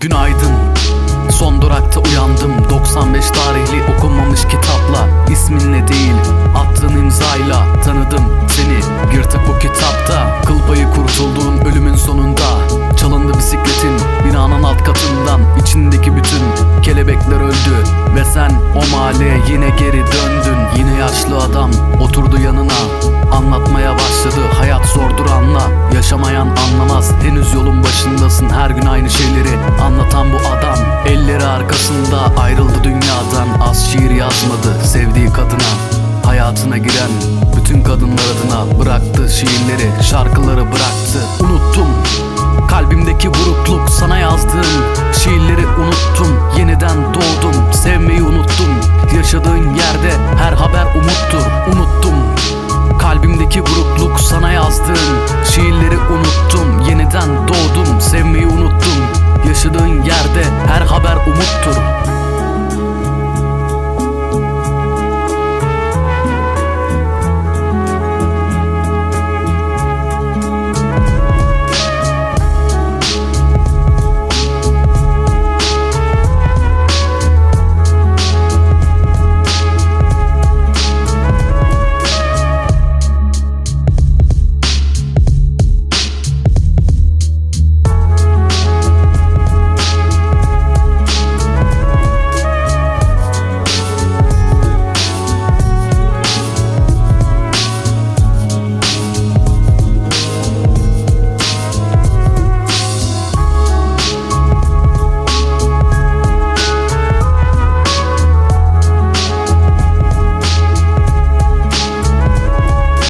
Günaydın. Son durakta uyandım. 95 tarihli okunmamış kitapla. İsminle değil attığın imzayla Tanıdım seni. Yırtık bu kitapta Kıl payı kurtulduğun ölümün sonunda. Çalındı bisikletin binanın alt katından. İçindeki bütün kelebekler öldü Ve sen o mahalleye yine geri döndün. Yine yaşlı adam oturdu yanına. Anlatmaya başladı hayat zordur anla Yaşamayan anlamaz henüz yolun başındasın Her gün aynı şeyleri anlatan bu adam. Elleri arkasında ayrıldı dünyadan. Az şiir yazmadı sevdiği kadına. Hayatına giren bütün kadınlar adına Bıraktı şiirleri şarkıları bıraktı. Unuttum. Kalbimdeki burukluk sana yazdığım şiirleri unuttum. Yeniden doğdum sevmeyi unuttum. Yaşadığın yerde her haber har xabar umiddir.